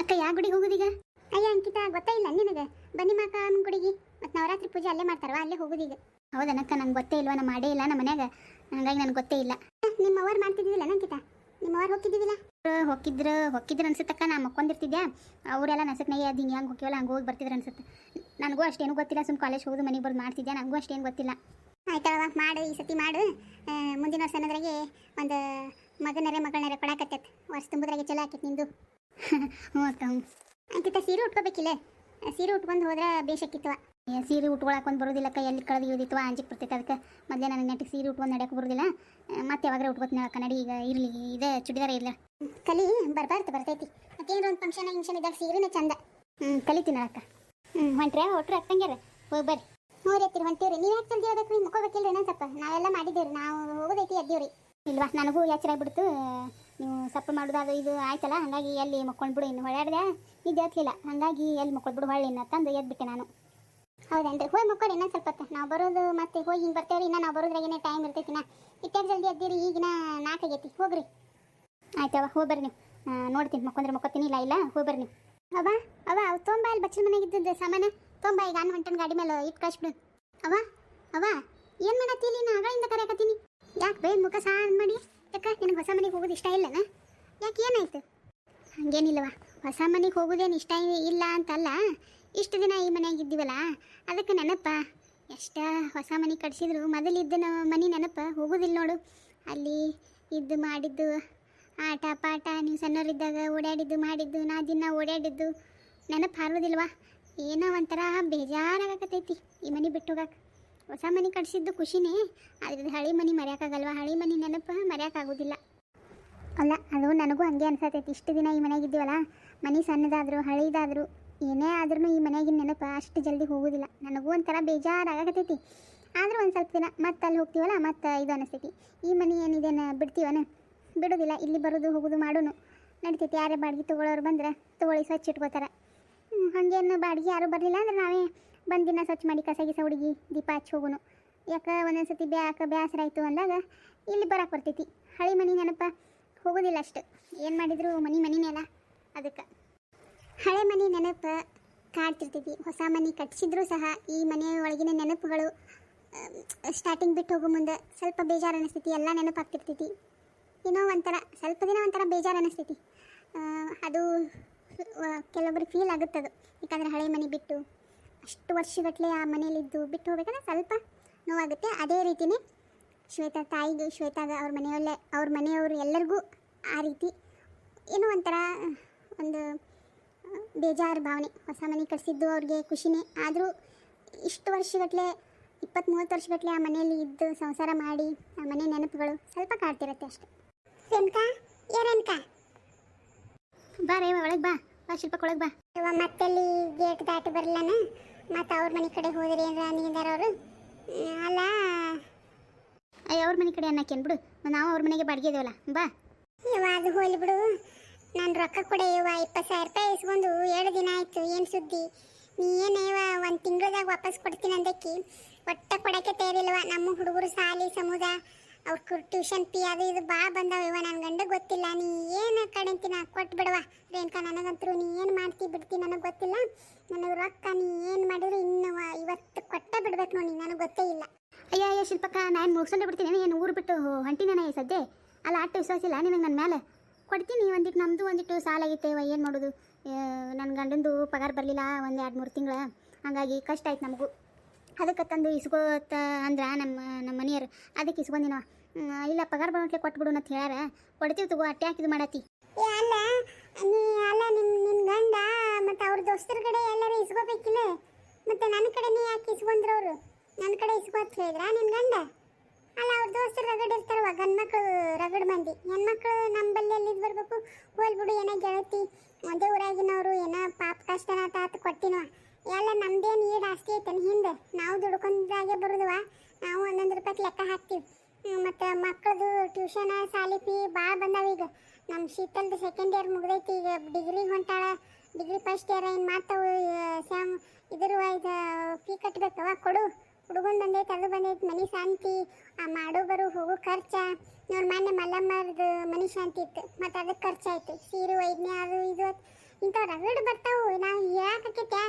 ಅಕ್ಕ ಯಾವ ಗುಡಿಗೆ ಹೋಗುದೀಗ ಅಯ್ಯ ಅಂಕಿತ ಗೊತ್ತೇ ಇಲ್ಲ ನಿನಗೆ. ಬನ್ನಿ ಮಾಕನ ಗುಡಿಗೆ. ಮತ್ತು ನವರಾತ್ರಿ ಪೂಜೆ ಅಲ್ಲೇ ಮಾಡ್ತಾರವ? ಅಲ್ಲೇ ಹೋಗೋದೀಗ ಹೌದನಕ್ಕ ನಂಗೆ ಗೊತ್ತೇ ಇಲ್ವಾ? ನಾ ಮಾಡೇ ಇಲ್ಲ ನಮ್ಮ ಮನ್ಯಾಗ. ಹಂಗಾಗಿ ನನಗೆ ಗೊತ್ತೇ ಇಲ್ಲ. ನಿಮ್ಮ ಅವ್ರು ಮಾಡ್ತಿದ್ದಿಲ್ಲ ಅಂಕಿತ? ನಿಮ್ಮ ಅವ್ರು ಹೋಗ್ತಿದ್ದಿಲ್ಲ ಹೋಗಿದ್ರು ಹೋಗಿದ್ರು ಅನ್ಸುತ್ತಕ್ಕ. ನಾ ಮಕ್ಕೊಂದಿರ್ತಿದ್ದೆ ಅವರೆಲ್ಲ ನಸಕ್ ನೈ ಅದು ಹಿಂಗೆ ಹಂಗೆ ಹೋಗ್ಯವಲ್ಲ ಹಂಗೆ ಹೋಗಿ ಬರ್ತಿದ್ರು ಅನ್ಸುತ್ತೆ. ನನಗೂ ಅಷ್ಟೇನು ಗೊತ್ತಿಲ್ಲ. ಸುಮ್ಮನೆ ಕಾಲೇಜ್ ಹೋಗೋದು ಮನೆಗೆ ಬರ್ದು ಮಾಡ್ತಿದ್ದೆ ನನಗೂ ಅಷ್ಟೇನು ಗೊತ್ತಿಲ್ಲ. ಆಯ್ತವ ಮಾಡು ಈ ಸತಿ ಮಾಡು. ಮುಂದಿನ ವರ್ಷ ಅನ್ನೋದ್ರಾಗೆ ಒಂದು ಮಗನರೇ ಮಗಳನರೇ ಕೊಡಾಕತ್ತೈತೆ. ವರ್ಷ ತುಂಬುದ್ರಾಗೆ ಚಲೋ ಆಕೈತೆ ನಿಂದು. ಹ್ಞೂ ಅಂಕಿತ ಸೀರೆ ಉಟ್ಕೋಬೇಕಿಲ್ಲ? ಸೀರೆ ಉಟ್ಕೊಂಡು ಹೋದ್ರೆ ಬೇಷಕ್ಕಿತ್ತವ ಏ, ಸೀರೆ ಉಟ್ಕೊಳಕ್ಕೆ ಬರೋದಿಲ್ಲಕ್ಕ ಎಲ್ಲಿ ಕಳೆದು ಇಳಿದಿತ್ತು ಅಂಜಿಕ್ ಬರ್ತೈತೆ ಅದಕ್ಕೆ. ಮೊದಲೇ ನನಗೆ ನೆಟ್ಟಿಗೆ ಸೀರೆ ಉಟ್ಕೊಂಡು ನಡೆಯಕ್ಕೆ ಬರೋದಿಲ್ಲ. ಮತ್ತೆ ಯಾವಾಗ್ರೆ ಉಟ್ಕೋತೀನಿ ಕನ್ನಡಿ ಈಗ ಇರಲಿ ಇದೇ ಚುಡಿದಾರ ಇಲ್ಲ ಕಲಿ ಬರಬಾರ್ದು ಬರ್ತೈತಿ. ಮತ್ತೇನಾರ ಒಂದು ಫಂಕ್ಷನ್ ಗಿಂಕ್ಷನ್ ಇದ್ದಾಗ ಸೀರೆನೇ ಚಂದ. ಹ್ಞೂ ಕಲಿತೀನಿ ಅಕ್ಕ ಹ್ಞೂ ಹೊಂಟ್ರೆ ಒಟ್ರು ಅಕ್ಕಂಗ್ಯಾರ ಹೋಗಿ ಬರ್ರಿ. ಹ್ಞೂ ರೀ ಹೊಂಟೀವ್ರಿ ನೀವು ಯಾಕೆ ಜಲ್ದಿ ಹೋಗ್ಬೇಕು ರೀ ಮುಕ್ಕೋಬೇಕಿಲ್ರಿ ಇನ್ನೊಂದು ಸ್ವಲ್ಪ. ನಾವೆಲ್ಲ ಮಾಡಿದ್ದೀವ್ರಿ. ನಾವು ಹೋಗೋದೈತಿ ಎದ್ದೀವ್ರಿ ಇಲ್ವಾ? ನನಗೂ ಎಚ್ಚರ ಬಿಡ್ತು. ಸಪ್ಪು ಮಾಡೋದು ಇದು ಆಯ್ತಲ್ಲ? ಹಾಗಾಗಿ ಎಲ್ಲಿ ಮಕ್ಕೊಂಡ್ಬಿಡು ಇನ್ನು ಹೊಳ್ಯಾಡ್ದೆ ನಿದ್ದೆ ಹತ್ತಲಿಲ್ಲ ಹಾಗಾಗಿ ಎಲ್ಲಿ ಮಕ್ಕೊಳ್ಬಿಡು ಹೊಳ್ಳಿ ತಂದು ಎದ್ಬಿಟ್ಟೆ ನಾನು. ಹೌದೇನ್ರಿ? ಹೋಗಿ ಮಕ್ಕಳು ಇನ್ನೊಂದು ಸ್ವಲ್ಪ ಹೊತ್ತು. ನಾವು ಬರೋದು ಮತ್ತೆ ಹೋಗಿ ಹಿಂಗೆ ಬರ್ತೇವ್ರಿ. ಇನ್ನು ನಾವು ಬರೋದ್ರಾಗೇನೆ ಟೈಮ್ ಇರ್ತೈತಿ ನಾ ಇಟ್ಟಾಗ ಜಲ್ದಿ ಎದ್ದೀರಿ, ಈಗಿನ ನಾಲ್ಕಾಗೈತಿ ಹೋಗ್ರಿ. ಆಯ್ತವ ಹೋಗಿ ಬರ್ರಿ ನೀವು. ನೋಡ್ತೀನಿ. ಮಕ್ಕೊಂದ್ರೆ ಮಕ್ಕೋತೀನಿ, ಇಲ್ಲ ಇಲ್ಲ, ಹೋಗಿ ಬರ್ರಿ ನೀವು. ಅವ ಅವ ಅವ್ ತೊಂಬ ಅಲ್ಲಿ ಮನೆಗೆ ಇದ್ದದ್ದು ಸಾಮಾನ. ತೊಂಬ, ಈಗ ಅನ್ನ ಹೊಂಟನ್ ಗಾಡಿ ಮೇಲೆ ಇಟ್ಟು ಕಳಿಸ್ಬಿಡು. ಅವ ಅವ ಏನು ಮಾಡತ್ತೀನಿ ನಾ ಆಗಳಿಂದ ಕರೆಯಕತ್ತೀನಿ. ಯಾಕೆ ಬೇಗ ಮುಖ ಸಾನ್ ಮಾಡಿ? ಯಾಕೆ ನಿನಗೆ ಹೊಸ ಮನೆಗೆ ಹೋಗೋದು ಇಷ್ಟ ಇಲ್ಲನ? ಯಾಕೆ ಏನಾಯ್ತು? ಹಂಗೇನಿಲ್ಲವ ಹೊಸ ಮನೆಗೆ ಹೋಗೋದೇನು ಇಷ್ಟ ಇಲ್ಲ ಅಂತಲ್ಲ, ಇಷ್ಟು ದಿನ ಈ ಮನೆಯಾಗ ಇದ್ದೀವಲ್ಲ, ಅದಕ್ಕೆ ನೆನಪ. ಎಷ್ಟ ಹೊಸ ಮನೆ ಕಟ್ಸಿದ್ರು ಮೊದಲಿದ್ದ ಮನೆ ನೆನಪ ಹೋಗೋದಿಲ್ಲ ನೋಡು. ಅಲ್ಲಿ ಇದ್ದು ಮಾಡಿದ್ದು ಆಟ, ಪಾಠ, ನೀವು ಸಣ್ಣವರಿದ್ದಾಗ ಓಡಾಡಿದ್ದು ಮಾಡಿದ್ದು, ನಾ ದಿನ ಓಡಾಡಿದ್ದು ನೆನಪು ಹಾರೋದಿಲ್ವಾ? ಏನೋ ಒಂಥರ ಬೇಜಾರಾಗಕತ್ತೈತಿ ಈ ಮನೆ ಬಿಟ್ಟು ಹೋಗಕ್ಕೆ ಹೊಸ ಮನೆ ಕಟ್ಸಿದ್ದು ಖುಷಿನೇ. ಆದ್ರೆ ಹಳಿ ಮನೆ ಮರೆಯೋಕ್ಕಾಗಲ್ವಾ? ಹಳಿ ಮನೆ ನೆನಪು ಮರೆಯೋಕ್ಕಾಗೋದಿಲ್ಲ. ಅಲ್ಲ, ಅದು ನನಗೂ ಹಂಗೆ ಅನ್ಸತೈತಿ. ಇಷ್ಟು ದಿನ ಈ ಮನೆಗೆ ಇದ್ದೀವಲ್ಲ, ಮನೆ ಸಣ್ಣದಾದರೂ ಹಳಿದಾದ್ರು ಏನೇ ಆದ್ರೂ ಈ ಮನೆಯಾಗಿನ ನೆನಪು ಅಷ್ಟು ಜಲ್ದಿ ಹೋಗೋದಿಲ್ಲ. ನನಗೂ ಒಂಥರ ಬೇಜಾರಾಗತೈತಿ. ಆದ್ರೂ ಒಂದು ಸ್ವಲ್ಪ ದಿನ ಮತ್ತೆ ಅಲ್ಲಿ ಹೋಗ್ತೀವಲ್ಲ, ಮತ್ತೆ ಇದು ಅನಿಸ್ತೈತಿ. ಈ ಮನೆ ಏನಿದೇನು ಬಿಡ್ತೀವನ? ಬಿಡೋದಿಲ್ಲ, ಇಲ್ಲಿ ಬರೋದು ಹೋಗೋದು ಮಾಡೋನು. ನಡಿತೈತಿ, ಯಾರೇ ಬಾಡಿಗೆ ತೊಗೊಳೋರು ಬಂದ್ರೆ ತೊಗೊಳ್ಳಿ, ಸ್ವಚ್ಛ ಇಟ್ಕೋತಾರೆ. ಹಂಗೇನು ಬಾಡಿಗೆ ಯಾರು ಬರಲಿಲ್ಲ ಅಂದ್ರೆ ನಾವೇ ಬಂದು ದಿನ ಸ್ವಚ್ಛ ಮಾಡಿ ಕಸ ಗಿಸ ಹುಡುಗಿ ದೀಪ ಹಚ್ಚಿ ಹೋಗುನು ಯಾಕೆ ಒಂದೊಂದು ಸತಿ ಬ್ಯಾಕ ಬೇಸರ ಆಯಿತು ಅಂದಾಗ ಇಲ್ಲಿ ಬರಕ್ಕೆ ಬರ್ತೈತಿ. ಹಳಿ ಮನೆ ನೆನಪ ಹೋಗೋದಿಲ್ಲ ಅಷ್ಟು. ಏನು ಮಾಡಿದ್ರು ಮನೆ ಮನೆ ಅಲ್ಲ ಅದಕ್ಕೆ. ಹಳೆ ಮನೆ ನೆನಪು ಕಾಡ್ತಿರ್ತೈತಿ. ಹೊಸ ಮನೆ ಕಟ್ಸಿದ್ರು ಸಹ ಈ ಮನೆ ಒಳಗಿನ ನೆನಪುಗಳು ಸ್ಟಾರ್ಟಿಂಗ್ ಬಿಟ್ಟು ಹೋಗೋ ಮುಂದೆ ಸ್ವಲ್ಪ ಬೇಜಾರು ಅನಿಸ್ತೈತಿ. ಎಲ್ಲ ನೆನಪಾಗ್ತಿರ್ತೈತಿ. ಏನೋ ಒಂಥರ, ಸ್ವಲ್ಪ ದಿನ ಒಂಥರ ಬೇಜಾರು ಅನಿಸ್ತೈತಿ. ಅದು ಕೆಲವೊಬ್ರಿಗೆ ಫೀಲ್ ಆಗುತ್ತದು. ಯಾಕಂದರೆ ಹಳೆ ಮನೆ ಬಿಟ್ಟು ಅಷ್ಟು ವರ್ಷಗಟ್ಟಲೆ ಆ ಮನೆಯಲ್ಲಿದ್ದು ಬಿಟ್ಟು ಹೋಗ್ಬೇಕಂದ್ರೆ ಸ್ವಲ್ಪ ನೋವಾಗುತ್ತೆ. ಅದೇ ರೀತಿಯೇ ಶ್ವೇತಾ ತಾಯಿಗೆ, ಶ್ವೇತಾಗ ಅವ್ರ ಮನೆಯಲ್ಲೇ, ಅವ್ರ ಮನೆಯವರು ಎಲ್ಲರಿಗೂ ಆ ರೀತಿ ಏನೋ ಒಂಥರ, ಒಂದು ಬೇಜಾರು ಭಾವನೆ. ಹೊಸ ಮನೆ ಕಟ್ಸಿದ್ದು ಅವ್ರಿಗೆ ಖುಷಿನೇ. ಆದರೂ ಇಷ್ಟು ವರ್ಷಗಟ್ಟಲೆ ಇಪ್ಪತ್ತು ಮೂವತ್ತು ವರ್ಷಗಟ್ಟಲೆ ಆ ಮನೆಯಲ್ಲಿ ಇದ್ದು ಸಂಸಾರ ಮಾಡಿ, ಆ ಮನೆ ನೆನಪುಗಳು ಸ್ವಲ್ಪ ಕಾಡ್ತಿರತ್ತೆ ಅಷ್ಟೆ. ರೇಣುಕಾ, ಏ ರೇಣುಕಾ. ಬಾ ರೇವ, ಒಳಗೆ ಬಾ. ಬಾ ಶಿಲ್ಪಕ್ಕೆ ಒಳಗೆ ಬಾ. ಮತ್ತೆ ಮತ್ತಲ್ಲಿ ಗೇಟ್ ದಾಟಿ ಬರಲ್ಲನ ಮತ್ತು ಅವ್ರ ಮನೆ ಕಡೆ ಹೋದ್ರಿ ಅಂದ್ರೆ ಅಂದಿದ್ದಾರೆ ಅವರು? ಅಲ್ಲ? ಅಯ್ಯ ಅವ್ರ ಮನೆ ಕಡೆ ಅನ್ನಕ್ಕೇನು ಬಿಡು. ನಾವು ಅವ್ರ ಮನೆಗೆ ಬಾಡಿಗೆ ಇದೇವಲ್ಲ ಬಾ. ಇವ ಅದು ಹೋಲಿ ಬಿಡು. ನಾನು ರೊಕ್ಕ ಕೊಡೆ ಇವ ಇಪ್ಪತ್ತು ಸಾವಿರ ರೂಪಾಯಿ ಇಸ್ಕೊಂಡು ಎರಡು ದಿನ ಆಯ್ತು ಏನು ಸುದ್ದಿ? ನೀ ಏನು ಇವ ಒಂದು ತಿಂಗಳದಾಗ ವಾಪಸ್ ಕೊಡ್ತೀನಿ ಅಂದಕ್ಕಿ ಒಟ್ಟ ಕೊಡಕ್ಕೆ ತಯಾರಿಲ್ವ ನಮ್ಮ ಹುಡುಗರು ಸಾಲಿ ಸಮುದ. ಅವ್ರ ಟ್ಯೂಷನ್ ಫೀ ಅದು ಇದು ಬಾ ಬಂದಾವ ಇವ ನನ್ನ ಗಂಡ ಗೊತ್ತಿಲ್ಲ. ನೀ ಏನು ಕಡೆಂತಿನ ಕೊಟ್ಟು ಬಿಡವ ರೇಣುಕಾ, ನನಗಂತರೂ ನೀ ಏನು ಮಾಡ್ತಿ ಬಿಡ್ತಿ ನನಗೆ ಗೊತ್ತಿಲ್ಲ. ನನಗೆ ರೊಕ್ಕ ನೀ ಏನು ಮಾಡಿದ್ರು ಇನ್ನು ಇವತ್ತು ಕೊಟ್ಟ ಬಿಡ್ಬೇಕು ನೋಡಿ, ನನಗೆ ಗೊತ್ತೇ ಇಲ್ಲ. ಅಯ್ಯ ಅಯ್ಯ, ಶಿಲ್ಪಕ್ಕ, ನಾನು ಮುಗಿಸ್ಕೊಂಡೆ ಬಿಡ್ತೀನಿ. ಏನು ಊರು ಬಿಟ್ಟು ಹೊಂಟಿನೇ ಸದ್ಯ. ಅಲ್ಲ, ಆಟ ವಿಶ್ವಾಸ ಇಲ್ಲ ನಿನಗೆ ನನ್ನ ಮೇಲೆ ಕೊಡ್ತೀನಿ ಒಂದಿಟ್ಟು ನಮ್ಮದು ಒಂದಿಟ್ಟು ಸಾಲ ಆಗೈತೆ ಏನು ಮಾಡೋದು? ನನ್ನ ಗಂಡಂದು ಪಗಾರ ಬರಲಿಲ್ಲ ಒಂದು ಎರಡು ಮೂರು ತಿಂಗಳ. ಹಾಗಾಗಿ ಕಷ್ಟ ಆಯ್ತು ನಮಗೂ. ಅದಕ್ಕೆ ತಂದು ಇಸ್ಕೋತ ಅಂದ್ರೆ ನಮ್ಮ ನಮ್ಮ ಮನೆಯವರು, ಅದಕ್ಕೆ ಇಸ್ಕೊಂಡಿನವ ಇಲ್ಲ, ಪಗಾರ ಬರೋಟ್ಲೆ ಕೊಟ್ಬಿಡು ಅಂತ ಹೇಳ್ಯಾರ. ಕೊಡ್ತೀವಿ ತಗೋ, ಅಟ್ಟೆ ಹಾಕಿದ್ ಮಾಡತ್ತಿ. ಅಲ್ಲ, ನೀ, ಅಲ್ಲ ನಿಮ್ಮ ನಿನ್ನ ಗಂಡ ಮತ್ತು ಅವ್ರ ದೋಸ್ತರ ಕಡೆ ಎಲ್ಲರೂ ಇಸ್ಕೋಬೇಕಿಲ್ಲ. ಮತ್ತು ನನ್ನ ಕಡೆ ನೀ ಯಾಕೆ ಇಸ್ಕೊಂಡ್ರು ಅವರು? ನನ್ನ ಕಡೆ ಇಸ್ಕೋತ್ ಹೇಳಿದ್ರ ನಿನ್ನ ಗಂಡ? ಅಲ್ಲ, ಅವ್ರ ದೋಸ್ತರು ರಗಡ್ ಇರ್ತಾರವ ಗಂಡ್ಮಕ್ಳು ರಗಡ್ ಮಂದಿ. ಹೆಣ್ಮಕ್ಳು ನಮ್ಮ ಬಲ್ಲಿ ಎಲ್ಲಿದ್ ಬರ್ಬೇಕು? ಹೋಲ್ಬಿಡು ಏನೋ ಗೆಳತಿ. ಒಂದೇ ಊರಾಗಿನವರು, ಏನೋ ಪಾಪ ಕಷ್ಟನ ತಾತ ಕೊಟ್ಟಿನವ ಎಲ್ಲ ನಮ್ದೇನು ಈಡ್ ಆಸ್ತಿ ಐತೇನು ಹಿಂದೆ? ನಾವು ದುಡ್ಕೊಂಡಾಗೆ ಬರೋದವ? ನಾವು ಒಂದೊಂದು ರೂಪಾಯಿ ಲೆಕ್ಕ ಹಾಕ್ತೀವಿ. ಮತ್ತು ಮಕ್ಕಳದು ಟ್ಯೂಷನ್ ಸಾಲಿ ಫೀ ಭಾಳ ಬಂದಾವ ಈಗ. ನಮ್ಮ ಶೀತಲ್ದು ಸೆಕೆಂಡ್ ಇಯರ್ ಮುಗ್ದೈತಿ ಈಗ. ಡಿಗ್ರಿ ಹೊಂಟಾಳ. ಡಿಗ್ರಿ ಫಸ್ಟ್ ಇಯರ್ ಏನು ಮಾಡ್ತಾವೆ? ಸ್ಯಾಮ್ ಇದ್ರ ಇದು ಫೀ ಕಟ್ಟಬೇಕವ ಕೊಡು. ಹುಡುಗನ್ ಬಂದೈತೆ, ಅದು ಬಂದೈತೆ. ಮನೆ ಶಾಂತಿ. ಆ ಮಾಡು ಬರು, ಹೋಗು, ಖರ್ಚ. ನೋಡ್ ಮೊನ್ನೆ ಮಲ್ಲಮ್ಮರದು ಮನೆ ಶಾಂತಿ ಇತ್ತು. ಮತ್ತು ಅದಕ್ಕೆ ಖರ್ಚಾಯ್ತು. ಸೀರೆ ಐದನೇ ಅದು ಇದು ಇಂಥವು ರಗಡ್ ಬರ್ತಾವು. ನಾವು ಹೇಳಕತ್ತೈತೆ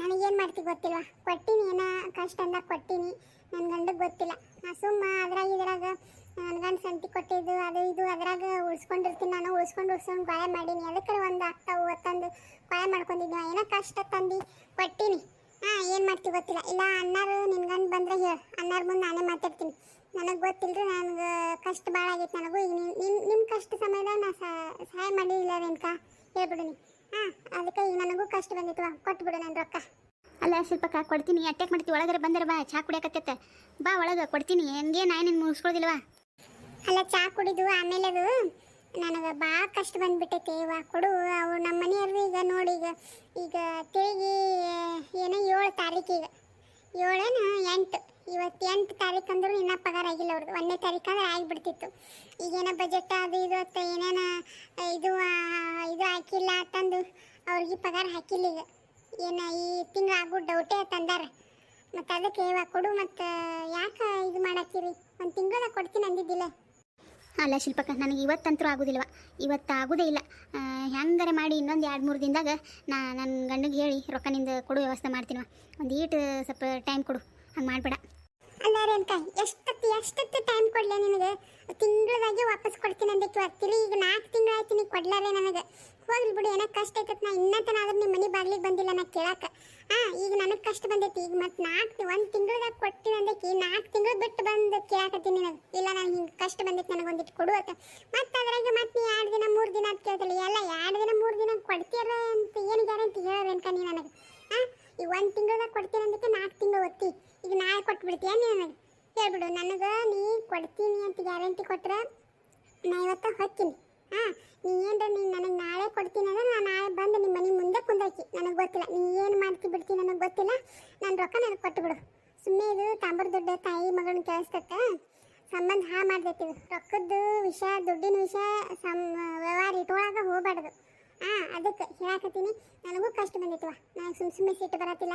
ನನಗೇನು ಮಾಡ್ತಿ ಗೊತ್ತಿಲ್ಲ ಕೊಟ್ಟಿನಿ ಏನೋ, ಕಷ್ಟ ಅಂದಾಗ ಕೊಟ್ಟಿನಿ. ನನ್ನ ಗಂಡಗೆ ಗೊತ್ತಿಲ್ಲ. ನಾ ಸುಮ್ಮ ಅದ್ರಾಗ ಇದ್ರಾಗ ನನ್ನ ಗಂಡ ಸಂತಿ ಕೊಟ್ಟಿದ್ದು, ಅದು ಇದು, ಅದ್ರಾಗ ಉಳಿಸ್ಕೊಂಡಿರ್ತೀನಿ. ನಾನು ಉಳಿಸ್ಕೊಂಡು ಉಳಿಸ್ಕೊಂಡು ಗಾಯ ಮಾಡೀನಿ. ಅದಕ್ಕೆ ಒಂದು ಆಗ್ತಾವು ಹೊತ್ತಂದು ಗಾಯ ಮಾಡ್ಕೊಂಡಿದ್ದೆ ಏನೋ ಕಷ್ಟ ತಂದು, ಕೊಟ್ಟಿನಿ. ಹಾಂ, ಏನು ಮಾಡ್ತಿ ಗೊತ್ತಿಲ್ಲ. ಇಲ್ಲ, ಅಣ್ಣಾರು ನಿನ್ನ ಗಂಡ ಬಂದರೆ ಹೇಳು. ಅಣ್ಣಾರ ಮುಂದೆ ನಾನೇ ಮಾತಾಡ್ತೀನಿ. ನನಗೆ ಗೊತ್ತಿಲ್ಲರಿ ನನಗೆ ಕಷ್ಟ ಭಾಳ ಆಗೈತೆ ನನಗೂ. ಈಗ ನಿಮ್ಮ ನಿಮ್ಮ ಕಷ್ಟ ಸಮಯದಾಗ ನಾ ಸಹಾಯ ಮಾಡಿಲ್ಲ ರೇಣುಕಾ ಹೇಳ್ಬಿಡು ನೀ. ಹಾಂ ಅದಕ್ಕೆ ಈಗ ನನಗೂ ಕಷ್ಟ ಬಂದಿತ್ತು. ಕೊಟ್ಬಿಡು ನನ್ನ ರೊಕ್ಕ. ಅಲ್ಲ ಸ್ವಲ್ಪ ಕೊಡ್ತೀನಿ. ಅಟ್ಯಾಕ್ ಮಾಡ್ತೀವಿ ಒಳಗರೆ ಬಂದರೆ ಬಾ ಚಾ ಕುಡಿಯಕತ್ತೈತೆ. ಬಾ ಒಳಗೆ ಕೊಡ್ತೀನಿ. ಹಂಗೆ ನಾನು ಮುಗಿಸ್ಕೊಳ್ದಿಲ್ವಾ? ಅಲ್ಲ ಚಾ ಕುಡಿದು ಆಮೇಲೆ ಅದು ನನಗೆ ಭಾಳ ಕಷ್ಟ ಬಂದ್ಬಿಟ್ಟೈತೆ. ಇವ ಕೊಡು ಅವು ನಮ್ಮ ಮನೆಯವರು ಈಗ ನೋಡಿ ಈಗ ಈಗ ತಿರುಗಿ ಏನೋ ಏಳು ತಾರೀಕಿಗೆ ಏಳೇನು ಎಂಟು. ಇವತ್ತು ಎಂಟು ತಾರೀಕು ಅಂದ್ರೆ ಇನ್ನೂ ಪಗಾರ ಆಗಿಲ್ಲ ಅವ್ರದ್ದು ಒಂದನೇ ತಾರೀಕು ಅಂದ್ರೆ ಆಗಿಬಿಡ್ತಿತ್ತು. ಈಗೇನೋ ಬಜೆಟ್ ಅದು ಇದು ಅಂತ ಏನೇನ ಇದು ಇದು ಹಾಕಿಲ್ಲ ಅಂತಂದು ಅವ್ರಿಗೆ ಪಗಾರ ಹಾಕಿಲ್ಲ ಈಗ. ಏನು ಈ ತಿಂಗಳು ಆಗೋ ಡೌಟೇ ತಂದಾರ. ಮತ್ತು ಅದಕ್ಕೆ ಕೊಡು ಮತ್ತು, ಯಾಕೆ ಇದು ಮಾಡಾಕಿರಿ ಒಂದು ತಿಂಗಳ ಕೊಡ್ತೀನಿ ಅಂದಿದ್ದಿಲ್ಲ. ಅಲ್ಲ ಶಿಲ್ಪಕ್ಕ, ನನಗೆ ಇವತ್ತಂತರೂ ಆಗೋದಿಲ್ವ? ಇವತ್ತು ಆಗೋದೇ ಇಲ್ಲ ಹೆಂಗಾರೆ ಮಾಡಿ ಇನ್ನೊಂದು ಎರಡು ಮೂರು ದಿನದಾಗ ನಾ ನನ್ನ ಗಂಡಗೆ ಹೇಳಿ ರೊಕ್ಕ ನಿಂದ ಕೊಡು ವ್ಯವಸ್ಥೆ ಮಾಡ್ತೀನಿ ಒಂದು ಈಟು ಸ್ವಲ್ಪ ಟೈಮ್ ಕೊಡು. ಹಂಗೆ ಮಾಡಬೇಡ. ಅಲ್ಲ ಅನ್ಕ ಎಷ್ಟೊತ್ತು ಎಷ್ಟೊತ್ತು ಟೈಮ್ ಕೊಡಲೆ ನಿನಗೆ? ತಿಂಗಳದಾಗೆ ವಾಪಸ್ ಕೊಡ್ತೀನಿ ಅಂದಕ್ಕೆ ಅತ್ತಿಲಿ ಈಗ ನಾಲ್ಕು ತಿಂಗಳು ಆಯ್ತು ನೀ ಕೊಡ್ಲಾರೆ ನನಗೆ. ಹೋಗ್ಲಿ ಬಿಡು ಏನಕ್ಕೆ ಕಷ್ಟ ಐತತ್ ನಾ ಇನ್ನತನ ಆದ್ರೆ ನಿಮ್ಮ ಮನೆ ಬಾಗ್ಲಿಗೆ ಬಂದಿಲ್ಲ ನಾ ಕೇಳಾಕ. ಹಾಂ ಈಗ ನನಗೆ ಕಷ್ಟ ಬಂದೈತಿ. ಈಗ ಮತ್ತೆ ನಾಲ್ಕು ಒಂದು ತಿಂಗಳದಾಗ ಕೊಡ್ತೀನಿ ಅಂದಕ್ಕೆ ನಾಲ್ಕು ತಿಂಗಳು ಬಿಟ್ಟು ಬಂದು ಕೇಳಾಕತ್ತೀನಿ ನನಗೆ. ಇಲ್ಲ ನಾನು ಹಿಂಗೆ ಕಷ್ಟ ಬಂದೈತಿ ನನಗೆ ಒಂದಿಟ್ಟು ಕೊಡು ಅಂತ. ಮತ್ತೆ ಅದ್ರಾಗೆ ಮತ್ತೆ ನೀ ಎರಡು ದಿನ, ಮೂರು ದಿನ ಅಂತ ಕೇಳ್ತಿಲ್ಲ, ಎಲ್ಲ ಎರಡು ದಿನ, ಮೂರು ದಿನ ಕೊಡ್ತೀಯಲ್ಲ ಒಂದು ತಿಂಗಳದಾಗ ಕೊಡ್ತೀನಿ ಅಂದಕ್ಕೆ ನಾಲ್ಕು ತಿಂಗಳು ಒತ್ತಿ ಈಗ ನಾಳೆ ಕೊಟ್ಬಿಡ್ತೀಯ ನೀನು? ಹೇಳ್ಬಿಡು, ನನಗೆ ನೀ ಕೊಡ್ತೀನಿ ಅಂತ ಗ್ಯಾರಂಟಿ ಕೊಟ್ಟರೆ ನಾ ಇವತ್ತು ಹಚ್ಚೀನಿ ಹಾಂ, ನೀ ಏನ್ರ ನೀನು ನನಗೆ ನಾಳೆ ಕೊಡ್ತೀನಿ ಅಂದ್ರೆ ನಾನು ನಾಳೆ ಬಂದು ನಿಮ್ಮ ಮನೆ ಮುಂದೆ ಕುಂದಾಕಿ ನನಗೆ ಗೊತ್ತಿಲ್ಲ. ನೀ ಏನು ಮಾಡ್ತಿ ಬಿಡ್ತೀನಿ ನನಗೆ ಗೊತ್ತಿಲ್ಲ. ನನ್ನ ರೊಕ್ಕ ನನಗೆ ಕೊಟ್ಟು ಬಿಡು ಸುಮ್ಮನೆ ಇದು ತಾಂಬರ್ ದೊಡ್ಡ ತಾಯಿ ಮಗಳನ್ನ ಕೇಳಿಸ್ತಕ್ಕೆ ಸಂಬಂಧ ಹಾ ಮಾಡ್ದೈತಿ ರೊಕ್ಕದ್ದು ವಿಷಯ ದುಡ್ಡಿನ ವಿಷಯ ಸಂ ವ್ಯವಹಾರ ಇಟ್ಕೊಳಕ ಹೋಗ್ಬಾರ್ದು. ಹಾಂ ಅದಕ್ಕೆ ಹೇಳಾಕತ್ತೀನಿ. ನನಗೂ ಕಷ್ಟ ಬಂದಿತ್ತು ನಾನು ಸುಮ್ಮ ಸುಮ್ಮನೆ ಸಿಟ್ಟು ಬರತ್ತಿಲ್ಲ.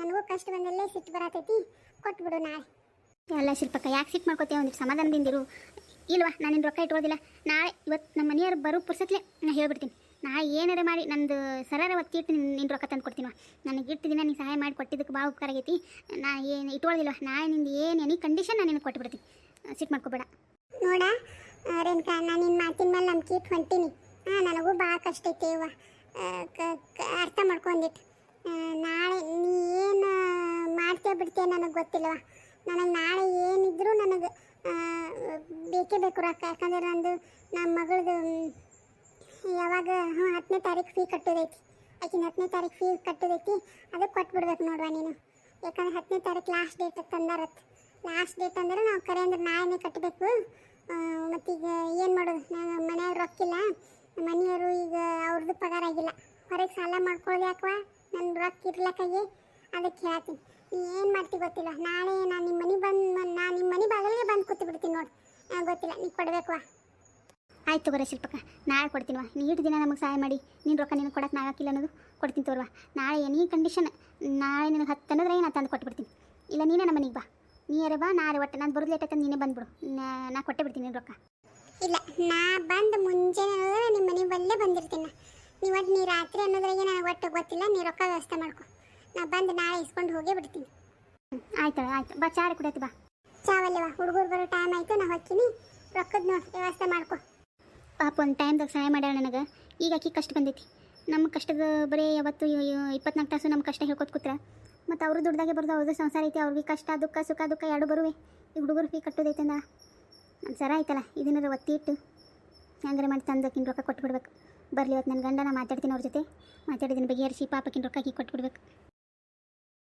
ನನಗೂ ಕಷ್ಟ ಬಂದಲ್ಲೇ ಸಿಟ್ಟು ಬರತೈತಿ. ಕೊಟ್ಬಿಡು ನಾಳೆ. ಅಲ್ಲ ಶಿಲ್ಪಕ್ಕ ಯಾಕೆ ಸಿಟ್ಟು ಮಾಡ್ಕೋತೀವಿ ಒಂದಿಟ್ಟು ಸಮಾಧಾನದಿಂದಿರು ಇಲ್ವಾ ನಾನು ನಿನ್ನ ರೊಕ್ಕ ಇಟ್ಕೊಳ್ಳೋದಿಲ್ಲ ನಾಳೆ ಇವತ್ತು ನಮ್ಮ ಮನೆಯವ್ರು ಬರೋ ಪುರ್ಸತ್ಲೆ ನಾನು ಹೇಳ್ಬಿಡ್ತೀನಿ. ನಾ ಏನಾರ ಮಾಡಿ ನಂದು ಸರಾರ ಒತ್ತಿ ಇಟ್ಟು ನಿನ್ನ ನಿನ್ನ ರೊಕ್ಕ ತಂದು ಕೊಡ್ತೀನಿ ನನಗೆ ಇಟ್ಟು ದಿನ ನೀನು ಸಹಾಯ ಮಾಡಿ ಕೊಟ್ಟಿದ್ದಕ್ಕೆ ಭಾಳ ಉಪಕಾರ ಆಗೈತಿ. ನಾ ಏನು ಇಟ್ಕೊಳ್ಳೋದಿಲ್ಲ ನಾಳೆ ನಿಂದು ಏನು ಎನಿ ಕಂಡೀಷನ್ ನಾನು ನಿನಗೆ ಕೊಟ್ಬಿಡ್ತೀನಿ. ಸಿಟ್ಟು ಮಾಡ್ಕೋಬೇಡ. ನೋಡ ರೇಣುಕಾ ನಾನು ನಿನ್ನ ಮಾತಿನ ಮೇಲೆ ನಂಬಿಕೆ ಕೀಟ್ ಹೊಂಟೀನಿ. ಹಾಂ, ನನಗೂ ಭಾಳ ಕಷ್ಟ ಐತಿ ಇವ ಅರ್ಥ ಮಾಡ್ಕೊಂಡಿತ್ತು ನಾಳೆ ನೀ ಏನು ಮಾಡ್ತೇ ಬಿಡ್ತೀಯ ನನಗೆ ಗೊತ್ತಿಲ್ಲವ ನನಗೆ ನಾಳೆ ಏನಿದ್ರೂ ನನಗೆ ಬೇಕೇ ಬೇಕು ರೊಕ್ಕ. ಯಾಕಂದ್ರೆ ನಂದು ನಮ್ಮ ಮಗಳದು ಯಾವಾಗ ಹ್ಞೂ ಹತ್ತನೇ ತಾರೀಕು ಫೀ ಕಟ್ಟೋದೈತಿ. ಆಕಿನ ಹತ್ತನೇ ತಾರೀಕು ಫೀ ಕಟ್ಟೋದೈತಿ. ಅದಕ್ಕೆ ಕೊಟ್ಬಿಡ್ಬೇಕು ನೋಡುವ ನೀನು. ಯಾಕಂದ್ರೆ ಹತ್ತನೇ ತಾರೀಕು ಲಾಸ್ಟ್ ಡೇಟ್ ತಂದಾರತ್ ಲಾಸ್ಟ್ ಡೇಟ್ ಅಂದ್ರೆ ನಾವು ಕರೆ ಅಂದ್ರೆ ನಾಳೆನೇ ಕಟ್ಟಬೇಕು ಮತ್ತೀಗ ಏನು ಮಾಡೋದು? ನಾನು ಮನೆಯಾಗ ರೊಕ್ಕಿಲ್ಲ. ಮನೆಯವರು ಈಗ ಅವ್ರದ್ದು ಪಗಾರ ಆಗಿಲ್ಲ. ಹೊರಗೆ ಸಾಲ ಮಾಡ್ಕೊಳ್ಳೋದು ಯಾಕವಾ ನನ್ನ ರೊಕ್ಕ ಇರ್ಲಕ್ಕಾಗಿ? ಅದಕ್ಕೆ ಹೇಳ್ತೀನಿ. ನೀ ಏನು ಮಾಡ್ತಿ ಗೊತ್ತಿಲ್ಲ ನಾಳೆ ನಾನು ನಿಮ್ಮ ಮನೆ ಬಂದು ನಾನು ನಿಮ್ಮ ಮನೆ ಬಾಗಿಲಿಗೆ ಬಂದು ಕೂತು ಬಿಡ್ತೀನಿ ನೋಡಿ ಗೊತ್ತಿಲ್ಲ. ನೀ ಕೊಡಬೇಕು ಆಯ್ತು ಬರೋ ಶಿಲ್ಪಕ್ಕ. ನಾಳೆ ಕೊಡ್ತೀನಿವಾ ನೀ ಇಟ್ಟು ದಿನ ನಮಗೆ ಸಹಾಯ ಮಾಡಿ. ನೀನು ರೊಕ್ಕ ನಿನಗೆ ಕೊಡಕ್ಕೆ ನಾಗಾಕಿಲ್ಲ ಅನ್ನೋದು ಕೊಡ್ತೀನಿ ತೋರ್ವಾ ನಾಳೆ ಎನಿ ಕಂಡೀಷನ್ ನಾಳೆ ನಿನಗೆ ಹತ್ತು ಅನ್ನೋದ್ರೆ ನಾನು ತಂದು ಕೊಟ್ಬಿಡ್ತೀನಿ. ಇಲ್ಲ, ನೀನೇ ನಮ್ಮ ಮನೆಗೆ ಬಾ. ನೀರೇ ಬಾ, ನಾಳೆ ಒಟ್ಟು. ನಾನು ಬರೋದು ಲೇಟ್ ನೀನೇ ಬಂದ್ಬಿಡು. ನಾ- ನಾ ಕೊಟ್ಟೆ ಬಿಡ್ತೀನಿ ರೊಕ್ಕ. ಇಲ್ಲ ನಾ ಬಂದು ಮುಂಜಾನೆ ಅನ್ನೋದ್ರೆ ನಿಮ್ಮ ಮನೆ ಬಲ್ಲೇ ಬಂದಿರ್ತೀನಿ. ನೀವು ಒಟ್ಟು ನೀ ರಾತ್ರಿ ಅನ್ನೋದ್ರಾಗೆ ನನಗೆ ಒಟ್ಟು ಗೊತ್ತಿಲ್ಲ ನೀ ರೊಕ್ಕ ವ್ಯವಸ್ಥೆ ಮಾಡ್ಕೊ. ನಾ ಬಂದು ನಾಳೆ ಇಸ್ಕೊಂಡು ಹೋಗೇ ಬಿಡ್ತೀನಿ. ಆಯ್ತು ಆಯ್ತು ಬಾ ಚಾರ ಕುಡಿಯತ್ತು ಬಾ. ಚಾವಲ್ಲವ ಹುಡುಗರು ಬರೋ ಟೈಮ್ ಆಯಿತು ನಾ ಹೊಕ್ಕಿನಿ ರೊಕ್ಕದ ನೋಡಿ ವ್ಯವಸ್ಥೆ ಮಾಡ್ಕೊ. ಪಾಪ ಒಂದು ಟೈಮ್ದಾಗ ಸಹಾಯ ಮಾಡ್ಯಾಳ ನನಗೆ. ಈಗ ಆಕೆ ಕಷ್ಟ ಬಂದೈತಿ. ನಮ್ಮ ಕಷ್ಟದ ಬರೀ ಯಾವತ್ತು ಇಪ್ಪತ್ನಾಲ್ಕು ತಾಸು ನಮ್ಮ ಕಷ್ಟ ಹೇಳ್ಕೊತ ಕೂತ್ರ. ಮತ್ತು ಅವರು ದುಡ್ದಾಗೆ ಬರೋದು ಅವ್ರದ್ದು ಸಂಸಾರ ಐತಿ ಅವ್ರಿಗೆ ಕಷ್ಟ ದುಃಖ ಸುಖ ದುಃಖ ಎರಡು ಬರುವೆ. ಈ ಹುಡುಗರು ಫೀ ಕಟ್ಟೋದೈತೆ ಅಂದ ಒಂದು ಸರ ಆಯ್ತಲ್ಲ ಇದನ್ನಾರ ಒತ್ತಿ ಇಟ್ಟು ಹೆಂಗಾರೆ ಮಾಡಿ ತಂದಕ್ಕಿನ ರೊಕ್ಕ ಕೊಟ್ಬಿಡ್ಬೇಕು. ಬರಲಿ, ಇವತ್ತು ನನ್ನ ಗಂಡನ ಮಾತಾಡ್ತೀನಿ ಅವ್ರ ಜೊತೆ. ಮಾತಾಡಿದ್ದೀನಿ ಬಗೆಹರಿಸಿ ಪಾಪಕ್ಕಿನ ರೊಕ್ಕ ಹಾಕಿ ಕೊಟ್ಬಿಡ್ಬೇಕು.